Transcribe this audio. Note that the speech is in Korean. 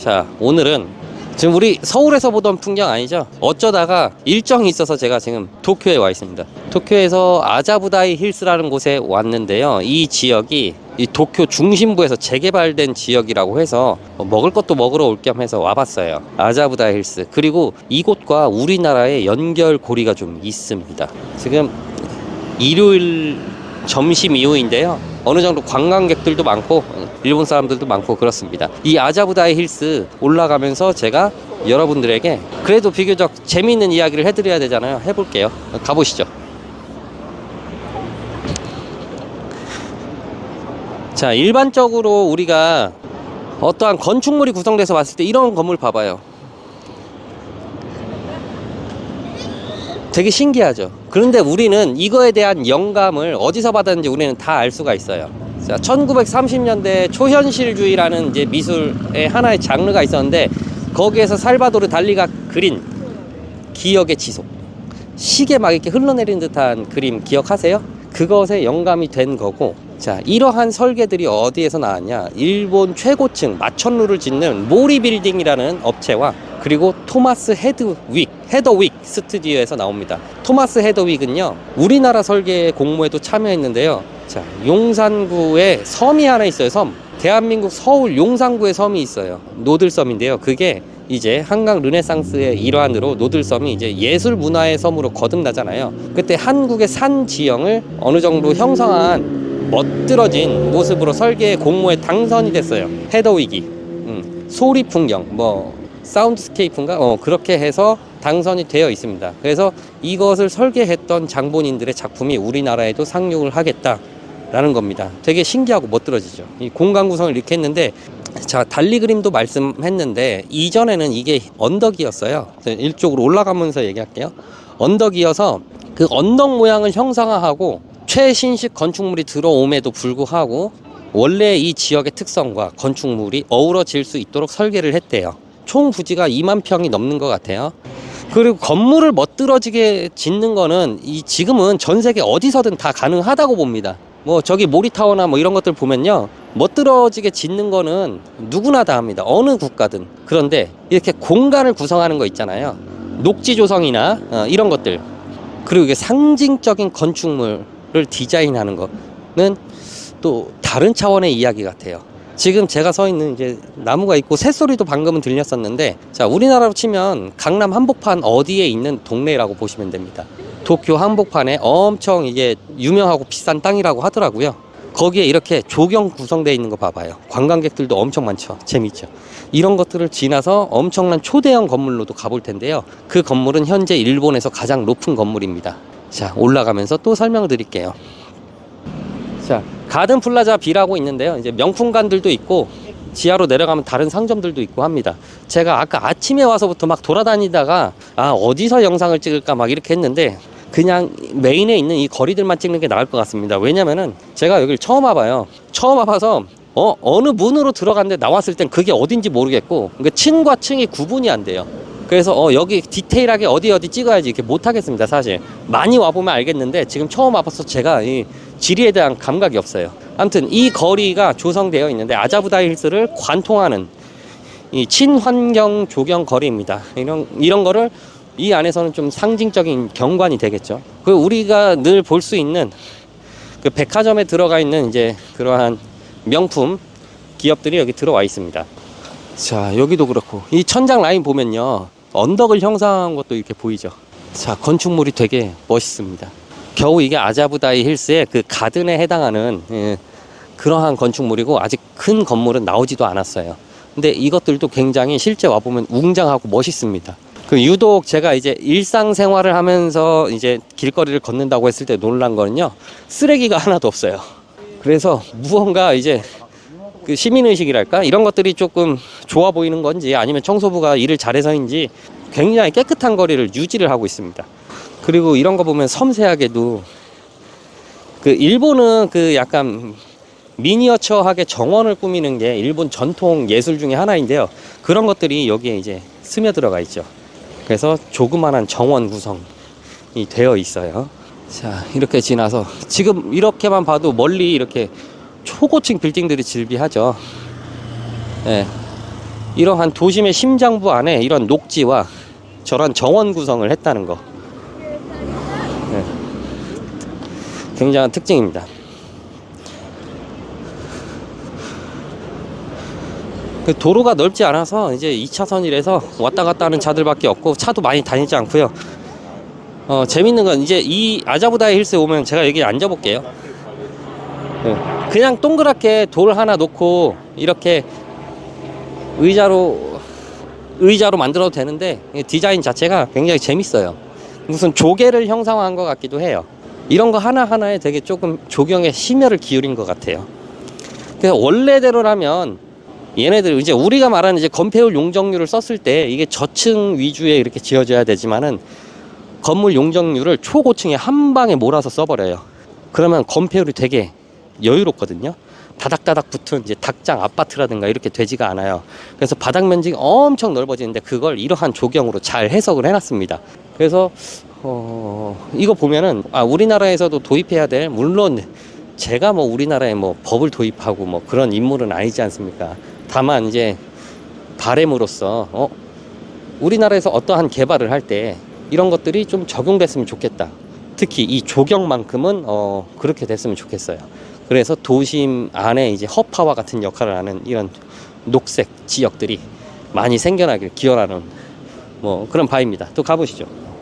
자, 오늘은 지금 우리 서울에서 보던 풍경 아니죠? 어쩌다가 일정이 있어서 제가 지금 도쿄에 와 있습니다. 도쿄에서 아자부다이 힐스라는 곳에 왔는데요. 이 지역이 이 도쿄 중심부에서 재개발된 지역이라고 해서 뭐 먹을 것도 먹으러 올 겸 해서 와봤어요. 아자부다이 힐스. 그리고 이곳과 우리나라의 연결고리가 좀 있습니다. 지금 일요일 점심 이후인데요. 어느 정도 관광객들도 많고 일본 사람들도 많고 그렇습니다. 이 아자부다이 힐스 올라가면서 제가 여러분들에게 그래도 비교적 재미있는 이야기를 해드려야 되잖아요. 해볼게요. 가보시죠. 자, 일반적으로 우리가 어떠한 건축물이 구성돼서 봤을 때 이런 건물 봐봐요. 되게 신기하죠. 그런데 우리는 이거에 대한 영감을 어디서 받았는지 우리는 다 알 수가 있어요. 자, 1930년대 초현실주의라는 이제 미술의 하나의 장르가 있었는데 거기에서 살바도르 달리가 그린 기억의 지속. 시계 막 이렇게 흘러내리는 듯한 그림 기억하세요? 그것에 영감이 된 거고 자 이러한 설계들이 어디에서 나왔냐? 일본 최고층 마천루를 짓는 모리 빌딩이라는 업체와 그리고 토마스 헤드윅 헤더윅 스튜디오에서 나옵니다. 토마스 헤더윅은요 우리나라 설계 공모에도 참여했는데요. 자 용산구에 섬이 하나 있어요 섬. 대한민국 서울 용산구에 섬이 있어요. 노들섬인데요. 그게 이제 한강 르네상스의 일환으로 노들섬이 이제 예술 문화의 섬으로 거듭나잖아요. 그때 한국의 산 지형을 어느 정도 형성한 멋들어진 모습으로 설계 공모에 당선이 됐어요. 헤더위기, 음, 소리 풍경, 뭐 사운드스케이프인가, 어 그렇게 해서 당선이 되어 있습니다. 그래서 이것을 설계했던 장본인들의 작품이 우리나라에도 상륙을 하겠다. 라는 겁니다. 되게 신기하고 멋들어지죠. 이 공간 구성을 이렇게 했는데 자 달리 그림도 말씀했는데 이전에는 이게 언덕이었어요. 이쪽으로 올라가면서 얘기할게요. 언덕이어서 그 언덕 모양을 형상화하고 최신식 건축물이 들어옴에도 불구하고 원래 이 지역의 특성과 건축물이 어우러질 수 있도록 설계를 했대요. 총 부지가 2만 평이 넘는 것 같아요. 그리고 건물을 멋들어지게 짓는 거는 이 지금은 전 세계 어디서든 다 가능하다고 봅니다. 뭐 저기 모리타워나 뭐 이런 것들 보면요 멋들어지게 짓는 거는 누구나 다 합니다 어느 국가든 그런데 이렇게 공간을 구성하는 거 있잖아요 녹지 조성이나 어, 이런 것들 그리고 이게 상징적인 건축물 을 디자인하는 거는 또 다른 차원의 이야기 같아요 지금 제가 서 있는 이제 나무가 있고 새소리도 방금은 들렸었는데 자 우리나라로 치면 강남 한복판 어디에 있는 동네라고 보시면 됩니다 도쿄 한복판에 엄청 이게 유명하고 비싼 땅이라고 하더라고요. 거기에 이렇게 조경 구성되어 있는 거 봐봐요. 관광객들도 엄청 많죠. 재밌죠. 이런 것들을 지나서 엄청난 초대형 건물로도 가볼 텐데요. 그 건물은 현재 일본에서 가장 높은 건물입니다. 자, 올라가면서 또 설명을 드릴게요. 자, 가든 플라자 B라고 있는데요. 이제 명품관들도 있고 지하로 내려가면 다른 상점들도 있고 합니다. 제가 아까 아침에 와서부터 막 돌아다니다가 아 어디서 영상을 찍을까 막 이렇게 했는데 그냥 메인에 있는 이 거리들만 찍는 게 나을 것 같습니다. 왜냐면은 제가 여기를 처음 와봐요. 처음 와봐서 어 어느 문으로 들어갔는데 나왔을 땐 그게 어딘지 모르겠고 그러니까 층과 층이 구분이 안 돼요. 그래서 어 여기 디테일하게 어디 어디 찍어야지 이렇게 못 하겠습니다 사실. 많이 와보면 알겠는데 지금 처음 와봐서 제가 이 지리에 대한 감각이 없어요. 아무튼 이 거리가 조성되어 있는데 아자부다 힐스를 관통하는 이 친환경 조경 거리입니다. 이런 이런 거를 이 안에서는 좀 상징적인 경관이 되겠죠. 그 우리가 늘 볼 수 있는 그 백화점에 들어가 있는 이제 그러한 명품 기업들이 여기 들어와 있습니다. 자 여기도 그렇고. 이 천장 라인 보면요 언덕을 형성한 것도 이렇게 보이죠? 자 건축물이 되게 멋있습니다. 겨우 이게 아자부다이 힐스의 그 가든에 해당하는 예, 그러한 건축물이고 아직 큰 건물은 나오지도 않았어요. 근데 이것들도 굉장히 실제 와보면 웅장하고 멋있습니다. 그 유독 제가 이제 일상생활을 하면서 이제 길거리를 걷는다고 했을 때 놀란 거는요 쓰레기가 하나도 없어요. 그래서 무언가 이제 그 시민의식이랄까 이런 것들이 조금 좋아 보이는 건지 아니면 청소부가 일을 잘해서인지 굉장히 깨끗한 거리를 유지를 하고 있습니다. 그리고 이런 거 보면 섬세하게도 그 일본은 그 약간 미니어처하게 정원을 꾸미는 게 일본 전통 예술 중에 하나인데요. 그런 것들이 여기에 이제 스며 들어가 있죠. 그래서 조그만한 정원 구성이 되어 있어요. 자, 이렇게 지나서 지금 이렇게만 봐도 멀리 이렇게 초고층 빌딩들이 질비하죠. 예. 이러한 도심의 심장부 안에 이런 녹지와 저런 정원 구성을 했다는 거. 네. 굉장한 특징입니다. 그 도로가 넓지 않아서 이제 2차선이라서 왔다 갔다 하는 차들밖에 없고 차도 많이 다니지 않고요. 어, 재밌는 건 이제 이 아자부다의 힐스에 오면 제가 여기 앉아볼게요. 네. 그냥 동그랗게 돌 하나 놓고 이렇게 의자로 의자로 만들어도 되는데 이 디자인 자체가 굉장히 재밌어요. 무슨 조개를 형상화한 것 같기도 해요. 이런 거 하나 하나에 되게 조금 조경에 심혈을 기울인 것 같아요. 그래서 원래대로라면 얘네들 이제 우리가 말하는 이제 건폐율 용적률을 썼을 때 이게 저층 위주에 이렇게 지어져야 되지만은 건물 용적률을 초고층에 한 방에 몰아서 써버려요. 그러면 건폐율이 되게 여유롭거든요. 다닥다닥 붙은 이제 닭장 아파트라든가 이렇게 되지가 않아요. 그래서 바닥 면적이 엄청 넓어지는데 그걸 이러한 조경으로 잘 해석을 해놨습니다. 그래서 어, 이거 보면은 아 우리나라에서도 도입해야 될 물론 제가 뭐 우리나라에 뭐 법을 도입하고 뭐 그런 인물은 아니지 않습니까? 다만 이제 바램으로서 어 우리나라에서 어떠한 개발을 할 때 이런 것들이 좀 적용됐으면 좋겠다. 특히 이 조경만큼은 어 그렇게 됐으면 좋겠어요. 그래서 도심 안에 이제 허파와 같은 역할을 하는 이런 녹색 지역들이 많이 생겨나길 기원하는 뭐 그런 바입니다. 또 가보시죠.